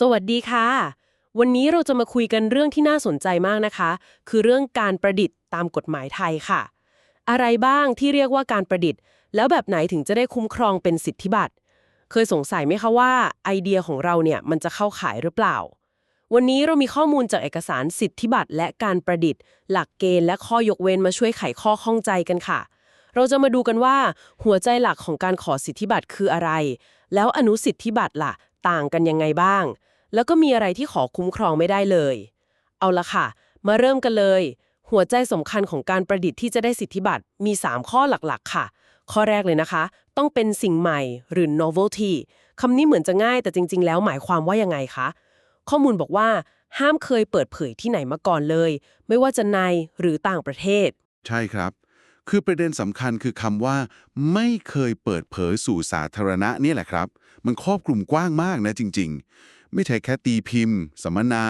สวัสดีค่ะ วันนี้เราจะมาคุยกันเรื่องที่น่าสนใจมากนะคะ คือเรื่องการประดิษฐ์ตามกฎหมายไทยค่ะ อะไรบ้างที่เรียกว่าการประดิษฐ์ แล้วแบบไหนถึงจะได้คุ้มครองเป็นสิทธิบัตร เคยสงสัยไหมคะว่าไอเดียของเราเนี่ยมันจะเข้าขายหรือเปล่า วันนี้เรามีข้อมูลจากเอกสารสิทธิบัตรและการประดิษฐ์ หลักเกณฑ์และข้อยกเว้นมาช่วยไขข้อข้องใจกันค่ะ เราจะมาดูกันว่าหัวใจหลักของการขอสิทธิบัตรคืออะไร แล้วอนุสิทธิบัตรล่ะ ต่างกันยังไงบ้าง แล้วก็มีอะไรที่ขอคุ้มครองไม่ได้เลย เอาละค่ะ มาเริ่มกันเลย หัวใจสำคัญของการประดิษฐ์ที่จะได้สิทธิบัตรมี 3 ข้อหลักๆ ค่ะ ข้อแรกเลยนะคะ ต้องเป็นสิ่งใหม่หรือ novelty คำนี้เหมือนจะง่ายแต่จริง ๆ แล้วหมายความว่ายังไงคะข้อมูลบอกว่า ห้ามเคยเปิดเผยที่ไหนมาก่อนเลย ไม่ว่าจะในหรือต่างประเทศ ใช่ครับ คือประเด็นสำคัญคือคำว่า ไม่เคยเปิดเผยสู่สาธารณะนี่แหละครับ มันครอบคลุมกว้างมากนะจริง ๆ ไม่ใช่แค่ตีพิมพ์ สัมมนา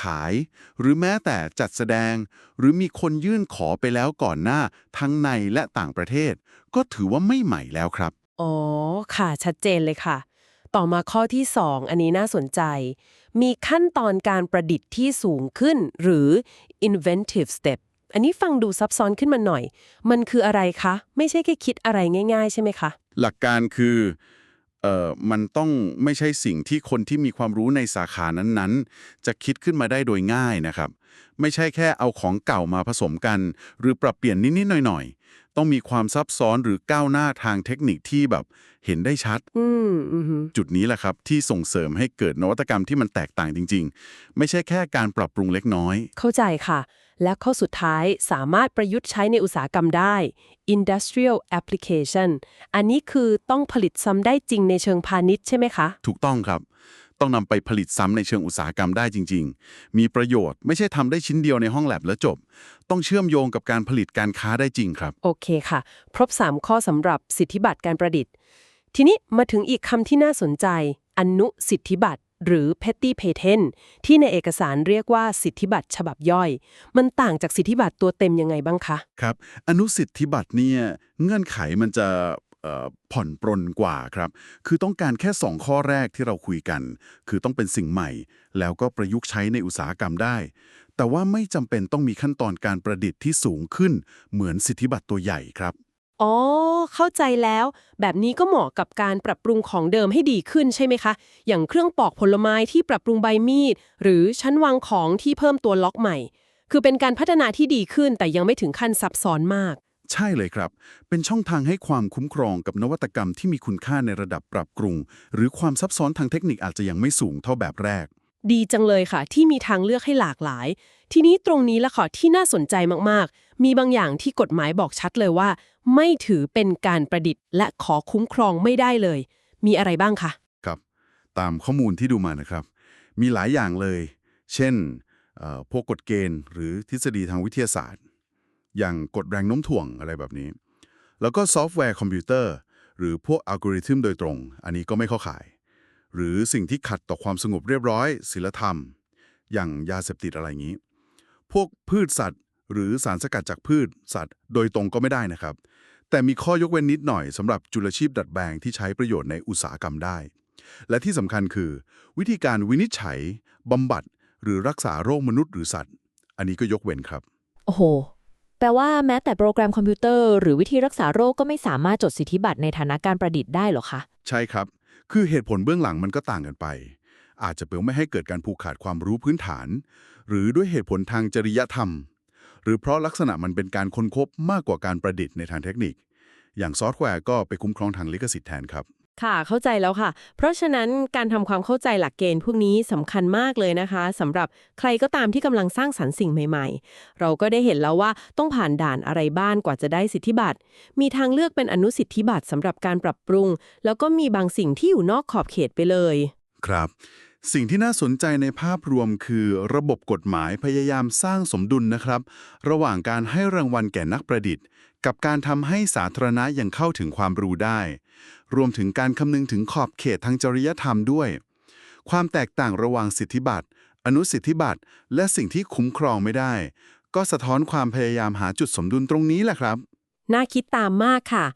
ขาย หรือแม้แต่จัดแสดง หรือมีคนยื่นขอไปแล้วก่อนหน้า ทั้งในและต่างประเทศ ก็ถือว่าไม่ใหม่แล้วครับ อ๋อ ค่ะ ชัดเจนเลยค่ะ ต่อมาข้อที่ 2 อันนี้น่าสนใจ มีขั้นตอนการประดิษฐ์ที่สูงขึ้น หรือ inventive step อันนี้ฟังดูซับซ้อนขึ้นมาหน่อย มันคืออะไรคะ ไม่ใช่แค่คิดอะไรง่าย ๆ ใช่ไหมคะ หลักการคือ เอ่อมันต้องไม่ใช่สิ่งที่คนที่มีความรู้ในสาขานั้นๆ จะคิดขึ้นมาได้โดยง่ายนะครับ ไม่ใช่แค่เอาของเก่ามาผสมกัน หรือปรับเปลี่ยนนิดๆหน่อย ต้องมีความซับซ้อนหรือก้าวหน้าทางเทคนิคที่แบบเห็นได้ชัดอืมอือหือจุดนี้แหละครับ ที่ส่งเสริมให้เกิดนวัตกรรมที่มันแตกต่างจริง ๆ ไม่ใช่แค่การปรับปรุงเล็กน้อย เข้าใจค่ะ และข้อสุดท้ายสามารถประยุทธ์ใช้ในอุตสาหกรรมได้ industrial application อันนี้คือต้องผลิตซ้ำได้จริงในเชิงพาณิชย์ใช่ไหมคะ ถูกต้องครับ ต้องนำไปผลิตซ้ำในเชิงอุตสาหกรรมได้จริง ๆ มีประโยชน์ไม่ใช่ทำได้ชิ้นเดียวในห้องแลบแล้วจบ ต้องเชื่อมโยงกับการผลิตการค้าได้จริงครับ โอเคค่ะ ครบ 3 ข้อสำหรับสิทธิบัตรการประดิษฐ์ ทีนี้มาถึงอีกคำที่น่าสนใจ อนุสิทธิบัตรหรือ petty patent ที่ในเอกสารเรียกว่าสิทธิบัตรฉบับย่อย มันต่างจากสิทธิบัตรตัวเต็มยังไงบ้างคะ ครับ อนุสิทธิบัตรเนี่ยเงื่อนไขมันจะเอ่อ ผ่อนปรนกว่าครับ คือต้องการแค่ 2 ข้อแรกที่เราคุยกัน คือต้องเป็นสิ่งใหม่ แล้วก็ประยุกต์ใช้ในอุตสาหกรรมได้ แต่ว่าไม่จำเป็นต้องมีขั้นตอนการประดิษฐ์ที่สูงขึ้น เหมือนสิทธิบัตรตัวใหญ่ครับ อ๋อ เข้าใจแล้ว แบบนี้ก็เหมาะกับการปรับปรุงของเดิมให้ดีขึ้นใช่ไหมคะ อย่างเครื่องปอกผลไม้ที่ปรับปรุงใบมีด หรือชั้นวางของที่เพิ่มตัวล็อกใหม่ คือเป็นการพัฒนาที่ดีขึ้นแต่ยังไม่ถึงขั้นซับซ้อนมาก ใช่เลยครับ เป็นช่องทางให้ความคุ้มครองกับนวัตกรรมที่มีคุณค่าในระดับปรับปรุง หรือความซับซ้อนทางเทคนิคอาจจะยังไม่สูงเท่าแบบแรก ดีจังเลยค่ะ ที่มีทางเลือกให้หลากหลาย ทีนี้ตรงนี้ละค่ะที่น่าสนใจมากๆ มีบางอย่างที่กฎหมายบอกชัดเลยว่า ไม่ถือเป็นการประดิษฐ์ และขอคุ้มครองไม่ได้เลย มีอะไรบ้างคะครับ ตามข้อมูลที่ดูมานะครับ มีหลายอย่างเลย เช่นเอ่อพวกกฎเกณฑ์ หรือทฤษฎีทางวิทยาศาสตร์ อย่างกฎแรงโน้มถ่วงอะไรแบบนี้ แล้วก็ซอฟต์แวร์คอมพิวเตอร์ หรือพวกอัลกอริทึมโดยตรง อันนี้ก็ไม่เข้าข่าย หรือสิ่งที่ขัดต่อความสงบเรียบร้อยศีลธรรม อย่างยาเสพติดอะไรอย่างนี้ พวกพืชสัตว์ หรือสารสกัดจากพืชสัตว์ โดยตรงก็ไม่ได้นะครับ แต่มีข้อยกเว้นนิดหน่อยสำหรับจุลชีพดัดแปลงที่ใช้ประโยชน์ในอุตสาหกรรมได้ และที่สำคัญคือ วิธีการวินิจฉัยบำบัดหรือรักษาโรคมนุษย์หรือสัตว์ อันนี้ก็ยกเว้นครับ โอ้โห ลว่าแม้แต่โปรแกรมคอมพิวเตอร์ หรือวิธีรักษาโรคก็ไม่สามารถจดสิทธิบัตรในฐานะการประดิษฐ์ได้หรอคะ ใช่ครับ คือเหตุผลเบื้องหลังมันก็ต่างกันไป อาจจะเป็นไม่ให้เกิดการผูกขาดความรู้พื้นฐาน หรือด้วยเหตุผลทางจริยธรรม หรือเพราะลักษณะมันเป็นการค้นคบมากกว่าการประดิษฐ์ในทางเทคนิค อย่างซอฟต์แวร์ก็ไปคุ้มครองทางลิขสิทธิ์แทนครับ ค่ะเข้าใจแล้วค่ะ เพราะฉะนั้นการทำความเข้าใจหลักเกณฑ์พวกนี้สำคัญมากเลยนะคะสำหรับใครก็ตามที่กำลังสร้างสรรค์สิ่งใหม่ๆ เราก็ได้เห็นแล้วว่าต้องผ่านด่านอะไรบ้างกว่าจะได้สิทธิบัตรมีทางเลือกเป็นอนุสิทธิบัตรสำหรับการปรับปรุง แล้วก็มีบางสิ่งที่อยู่นอกขอบเขตไปเลย ครับ สิ่งที่น่าสนใจในภาพรวมคือระบบกฎหมายพยายามสร้างสมดุลนะครับ ระหว่างการให้รางวัลแก่นักประดิษฐ์ กับการทำให้สาธารณะยังเข้าถึงความรู้ได้ รวมถึงการคำนึงถึงขอบเขตทางจริยธรรมด้วย ความแตกต่างระหว่างสิทธิบัตรอนุสิทธิบัตรและสิ่งที่คุ้มครองไม่ได้ ก็สะท้อนความพยายามหาจุดสมดุลตรงนี้แหละครับ น่าคิดตามมากค่ะ